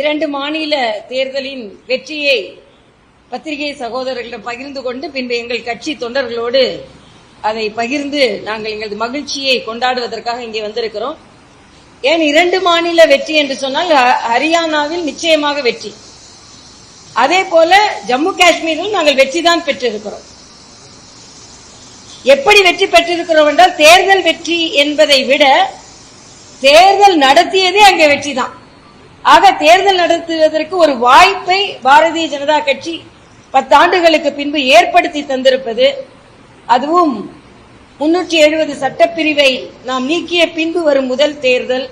இரண்டு மாநில தேர்தலின் வெற்றியை பத்திரிகை சகோதரர்களிடம் பகிர்ந்து கொண்டு பின்பு எங்கள் கட்சி தொண்டர்களோடு அதை பகிர்ந்து நாங்கள் எங்களது மகிழ்ச்சியை கொண்டாடுவதற்காக இங்கே வந்திருக்கிறோம். ஏன் இரண்டு மாநில வெற்றி என்று சொன்னால் ஹரியானாவில் நிச்சயமாக வெற்றி. அதே போல ஜம்மு காஷ்மீரில் நாங்கள் வெற்றி தான் பெற்றிருக்கிறோம். எப்படி வெற்றி பெற்றிருக்கிறோம் என்றால் தேர்தல் வெற்றி என்பதை விட தேர்தல் நடத்தியதே அங்கே வெற்றி தான். ஆக தேர்தல் நடத்துவதற்கு ஒரு வாய்ப்பை பாரதிய ஜனதா கட்சி பத்தாண்டுகளுக்கு பின்பு ஏற்படுத்தி தந்திருப்பது அதுவும் முன்னூற்றி எழுபது சட்டப்பிரிவை நாம் நீக்கிய பின்பு வரும் முதல் தேர்தல்.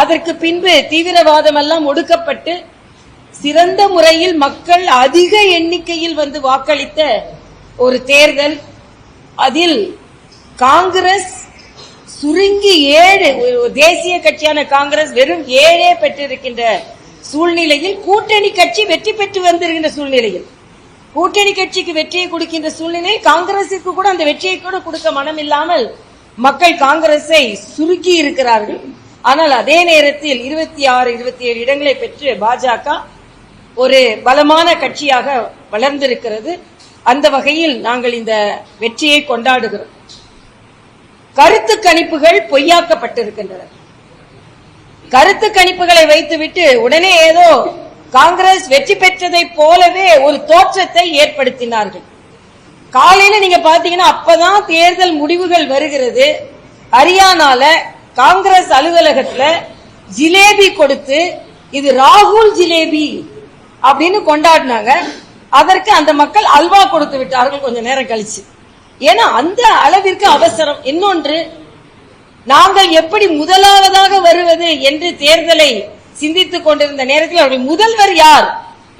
அதற்கு பின்பு தீவிரவாதம் எல்லாம் ஒடுக்கப்பட்டு சிறந்த முறையில் மக்கள் அதிக எண்ணிக்கையில் வந்து வாக்களித்த ஒரு தேர்தல். அதில் காங்கிரஸ் சுருங்கி ஏழு தேசிய கட்சியான காங்கிரஸ் வெறும் ஏழே பெற்றிருக்கின்ற சூழ்நிலையில் கூட்டணி கட்சி வெற்றி பெற்று வந்திருக்கின்ற சூழ்நிலையில். கூட்டணி கட்சிக்கு வெற்றியை கொடுக்கின்ற சூழ்நிலை காங்கிரசுக்கு கூட அந்த வெற்றியை கூட கொடுக்க மனம் இல்லாமல் மக்கள் காங்கிரஸை சுருக்கி இருக்கிறார்கள். ஆனால் அதே நேரத்தில் இருபத்தி ஆறு இருபத்தி ஏழு இடங்களை பெற்று பாஜக ஒரு பலமான கட்சியாக வளர்ந்திருக்கிறது. அந்த வகையில் நாங்கள் இந்த வெற்றியை கொண்டாடுகிறோம். கருத்து கணிப்புகள் பொய்யாக்கப்பட்டிருக்கின்றன. கருத்து கணிப்புகளை வைத்துவிட்டு உடனே ஏதோ காங்கிரஸ் வெற்றி பெற்றதை போலவே ஒரு தோற்றத்தை ஏற்படுத்தினார்கள். காலையில நீங்க பாத்தீங்கன்னா அப்பதான் தேர்தல் முடிவுகள் வருகிறது. ஹரியானால காங்கிரஸ் அலுவலகத்துல ஜிலேபி கொடுத்து இது ராகுல் ஜிலேபி அப்படின்னு கொண்டாடினாங்க. அதற்கு அந்த மக்கள் அல்வா கொடுத்து விட்டார்கள் கொஞ்ச நேரம் கழிச்சு. ஏன்னா அந்த அளவிற்கு அவசரம். இன்னொன்று நாங்கள் எப்படி முதலாவதாக வருவது என்று தேர்தலை சிந்தித்துக் கொண்டிருந்த நேரத்தில் அவர்கள் முதல்வர் யார்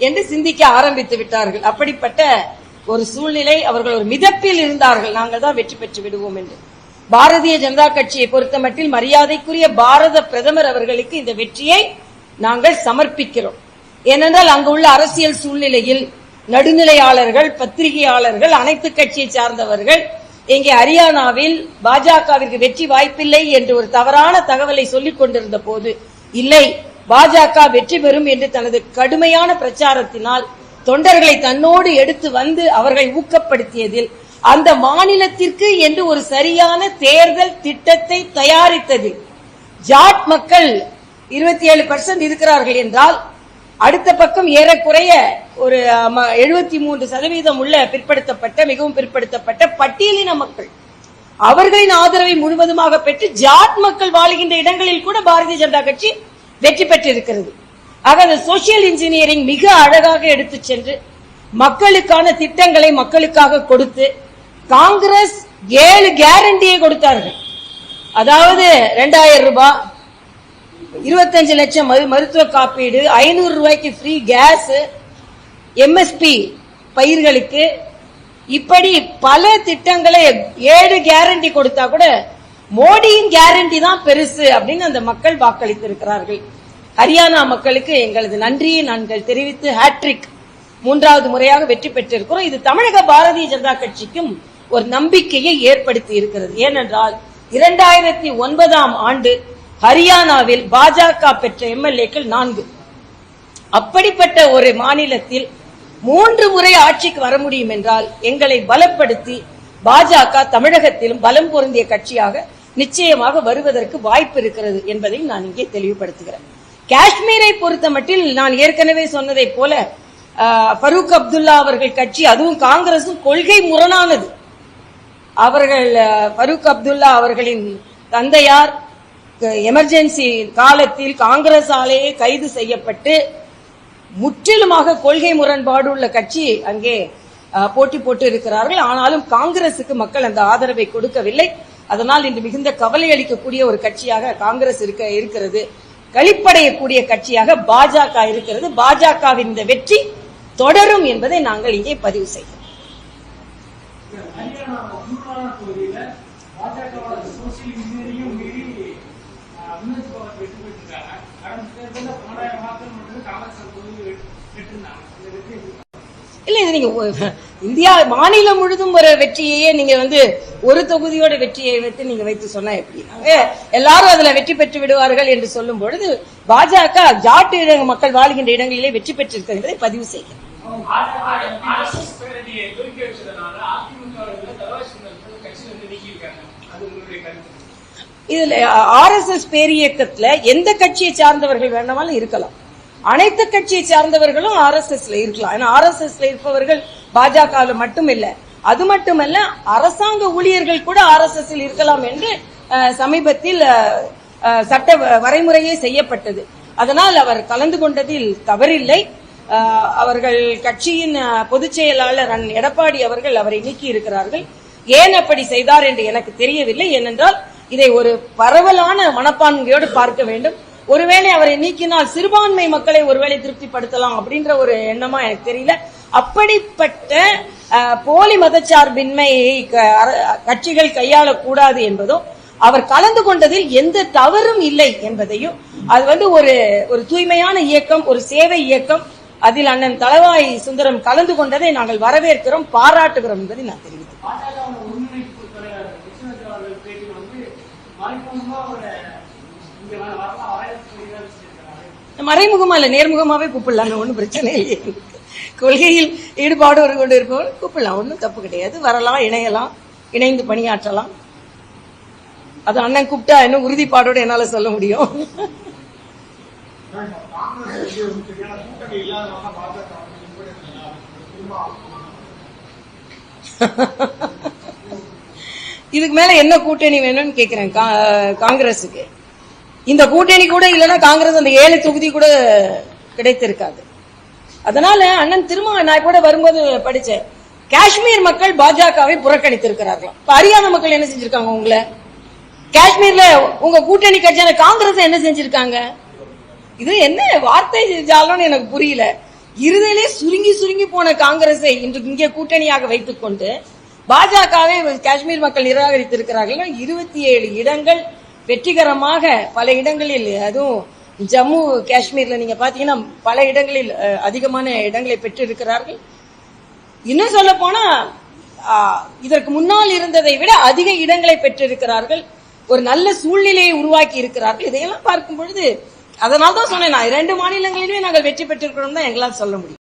என்று சிந்திக்க ஆரம்பித்து விட்டார்கள். அப்படிப்பட்ட ஒரு சூழ்நிலை அவர்கள் ஒரு மிதப்பில் இருந்தார்கள். நாங்கள் தான் வெற்றி பெற்று விடுவோம் என்று. பாரதிய ஜனதா கட்சியை பொறுத்தமட்டில் மரியாதைக்குரிய பாரத பிரதமர் அவர்களுக்கு இந்த வெற்றியை நாங்கள் சமர்ப்பிக்கிறோம். ஏனென்றால் அங்குள்ள அரசியல் சூழ்நிலையில் நடுநிலையாளர்கள் பத்திரிகையாளர்கள் அனைத்து கட்சியை சார்ந்தவர்கள் இங்கே ஹரியானாவில் பாஜகவிற்கு வெற்றி வாய்ப்பில்லை என்று ஒரு தவறான தகவலை சொல்லிக் கொண்டிருந்த போது இல்லை பாஜக வெற்றி பெறும் என்று தனது கடுமையான பிரச்சாரத்தினால் தொண்டர்களை தன்னோடு எடுத்து வந்து அவர்களை ஊக்கப்படுத்தியதில் அந்த மாநிலத்திற்கு என்று ஒரு சரியான தேர்தல் திட்டத்தை தயாரித்தது ஜாட் மக்கள் இருபத்தி ஏழு இருக்கிறார்கள் என்றால் அடுத்த பக்கம் ஏறக்குறைய ஒரு எழுபத்தி மூன்று சதவீதம் உள்ள பிற்படுத்தப்பட்ட மிகவும் பிற்படுத்தப்பட்ட பட்டியலின மக்கள். அவர்களின் ஆதரவை முழுவதுமாக பெற்று ஜாட் மக்கள் வாழுகின்ற இடங்களில் கூட பாரதிய ஜனதா கட்சி வெற்றி பெற்றிருக்கிறது. ஆக அந்த சோசியல் இன்ஜினியரிங் மிக அழகாக எடுத்து சென்று மக்களுக்கான திட்டங்களை மக்களுக்காக கொடுத்து காங்கிரஸ் ஏழு கேரண்டியை கொடுத்தார்கள். அதாவது ரெண்டாயிரம் ரூபாய் இருபத்தஞ்சு லட்சம் மருத்துவ காப்பீடு ஐநூறு ரூபாய்க்கு ஃப்ரீ கேஸ் எம்எஸ்பி பயிர்களுக்கு. இப்படி பல திட்டங்களை ஏழு கேரண்டி கொடுத்தா கூட மோடியின் கேரண்டி தான் பெருசு அப்படின்னு அந்த மக்கள் வாக்களித்திருக்கிறார்கள். ஹரியானா மக்களுக்கு எங்களது நன்றியை நாங்கள் தெரிவித்து ஹேட்ரிக் மூன்றாவது முறையாக வெற்றி பெற்றிருக்கிறோம். இது தமிழக பாரதிய ஜனதா கட்சிக்கும் ஒரு நம்பிக்கையை ஏற்படுத்தி இருக்கிறது. ஏனென்றால் இரண்டாயிரத்தி ஒன்பதாம் ஆண்டு ஹரியானாவில் பாஜக பெற்ற எம்எல்ஏக்கள் நான்கு. அப்படிப்பட்ட ஒரு மாநிலத்தில் மூன்று முறை ஆட்சிக்கு வர முடியும் என்றால் எங்களை பலப்படுத்தி பாஜக தமிழகத்திலும் பலம் பொருந்திய கட்சியாக நிச்சயமாக வருவதற்கு வாய்ப்பு இருக்கிறது என்பதை நான் இங்கே தெளிவுபடுத்துகிறேன். காஷ்மீரை பொறுத்த மட்டில் நான் ஏற்கனவே சொன்னதைப் போல ஃபரூக் அப்துல்லா அவர்கள் கட்சி அதுவும் காங்கிரசும் கொள்கை முரணானது. அவர்கள் ஃபரூக் அப்துல்லா அவர்களின் தந்தையார் எமர்ஜென்சி காலத்தில் காங்கிரசாலேயே கைது செய்யப்பட்டு முற்றிலுமாக கொள்கை முரண்பாடு உள்ள கட்சி அங்கே போட்டி போட்டு இருக்கிறார்கள். ஆனாலும் காங்கிரசுக்கு மக்கள் அந்த ஆதரவை கொடுக்கவில்லை. அதனால் இன்று மிகுந்த கவலை அளிக்கக்கூடிய ஒரு கட்சியாக காங்கிரஸ் இருக்க இருக்கிறது. களிப்படையக்கூடிய கட்சியாக பாஜக இருக்கிறது. பாஜகவின் இந்த வெற்றி தொடரும் என்பதை நாங்கள் இங்கே பதிவு செய்கிறோம் ஹரியானா குருவான தொகுதியில பாஜகவோட சோசியல் இன்ஜினியரிங்கும் மீறி அஹ், வினோத் பவன் வெற்றி பெற்றிருக்காங்க கடந்த தேர்தலில் பன்னெண்டாயிரம் வாக்குகள் மட்டும் காங்கிரஸ் தொகுதி பெற்றிருந்தாங்க இந்த வெற்றி எப்படி இல்ல இது நீங்க இந்தியா மாநிலம் முழுதும் ஒரு வெற்றியையே நீங்க வந்து ஒரு தொகுதியோட வெற்றியை வைத்து நீங்க வைத்து சொன்னா எப்படி? எல்லாரும் அதுல வெற்றி பெற்று விடுவார்கள் என்று சொல்லும் பொழுது பாஜக ஜாட்டு இட மக்கள் வாழ்கின்ற இடங்களிலே வெற்றி பெற்றிருக்கிறது பதிவு செய்கிறேன். ஆர்எஸ்எஸ் பேரணியை தூக்கி வச்சதுனால அதிமுக தலவாய் சுந்தரத்தில் கட்சியில இருந்து நீக்கியிருக்காங்க. அது உங்களுடைய கருத்து. இதுல ஆர்எஸ்எஸ் பேரியக்கத்துல எந்த கட்சியை சார்ந்தவர்கள் வேண்டுமானாலும் இருக்கலாம். அனைத்து கட்சியை சார்ந்தவர்களும் ஆர்எஸ்எஸ்ல இருக்கலாம். ஏன்னா ஆர்எஸ்எஸ்ல இருப்பவர்கள் பாஜக மட்டும் இல்ல அது மட்டுமல்ல அரசாங்க ஊழியர்கள் கூட ஆர் எஸ் எஸ் இருக்கலாம் என்று சமீபத்தில் சட்ட வரைமுறையே செய்யப்பட்டது. அதனால் அவர் கலந்து கொண்டதில் தவறில்லை. அவர்கள் கட்சியின் பொதுச் செயலாளர் எடப்பாடி அவர்கள் அவரை நீக்கி இருக்கிறார்கள். ஏன் அப்படி செய்தார் என்று எனக்கு தெரியவில்லை. ஏனென்றால் இதை ஒரு பரவலான மனப்பான்மையோடு பார்க்க வேண்டும். ஒருவேளை அவரை நீக்கினால் சிறுபான்மை மக்களை ஒருவேளை திருப்திப்படுத்தலாம் அப்படின்ற ஒரு எண்ணமா எனக்கு தெரியல. அப்படிப்பட்ட போலி மதச்சார்பின்மையை கட்சிகள் கையாளக்கூடாது என்பதும் அவர் கலந்து கொண்டதில் எந்த தவறும் இல்லை என்பதையும் அது வந்து ஒரு ஒரு தூய்மையான இயக்கம் ஒரு சேவை இயக்கம் அதில் அண்ணன் தளவாய் சுந்தரம் கலந்து கொண்டதை நாங்கள் வரவேற்கிறோம் பாராட்டுகிறோம் என்பதை நான் தெரிவித்தேன் பாஜகவோட ஒருங்கிணைப்பு தலைவர் கிருஷ்ணராஜ் அவர்கள் பேட்டி வந்து மறைமுகமா அவரை இங்க வ- வரலாம் ஆயிரத்தி சொல்லியிருக்காரு மறைமுகமா இல்ல நேர்முகமாவே கூப்பிடலாம் ஒன்றும் பிரச்சனை இல்லை. கொள்கையில் ஈடுபாடு ஒரு கொண்டு இருப்பவர் கூப்பிடலாம் ஒன்றும் தப்பு கிடையாது. வரலாம் இணையலாம் இணைந்து பணியாற்றலாம். அது அண்ணன் கூப்பிட்டா இன்னும் உறுதிப்பாடோடு என்னால சொல்ல முடியும்? இதுக்கு மேல என்ன கூட்டணி வேணும்னு கேக்குறேன் கா- காங்கிரஸுக்கு. இந்த கூட்டணி கூட இல்லைன்னா காங்கிரஸ் அந்த ஏழு தொகுதி கூட கிடைத்திருக்காது. அதனால அண்ணன் திரும்ப நான் கூட வரும்போது படிச்சேன். காஷ்மீர் மக்கள் பாஜகவை புறக்கணித்திருக்கிறார்களாம். இப்ப ஹரியானா மக்கள் என்ன செஞ்சிருக்காங்க உங்களை? காஷ்மீர்ல உங்க கூட்டணி கட்சியான காங்கிரஸ் என்ன செஞ்சிருக்காங்க? இது என்ன வார்த்தை ஜாலம்னு எனக்கு புரியல. இருதலே சுருங்கி சுருங்கி போன காங்கிரஸை இன்று இங்கே கூட்டணியாக வைத்துக் கொண்டு பாஜகவை காஷ்மீர் மக்கள் நிராகரித்திருக்கிறார்கள் இருபத்தி ஏழு இடங்கள் வெற்றிகரமாக பல இடங்களில் அதுவும் ஜம்மு காஷ்மீர்ல நீங்க பாத்தீங்கன்னா பல இடங்களில் அதிகமான இடங்களை பெற்றிருக்கிறார்கள். இன்னும் சொல்ல போனா இதற்கு முன்னால் இருந்ததை விட அதிக இடங்களை பெற்றிருக்கிறார்கள். ஒரு நல்ல சூழ்நிலையை உருவாக்கி இருக்கிறார்கள். இதையெல்லாம் பார்க்கும் பொழுது அதனால தான் சொன்னேன் நான் இரண்டு மாநிலங்களிலுமே நாங்கள் வெற்றி பெற்றிருக்கிறோம் தான் எங்களால் சொல்ல முடியும்.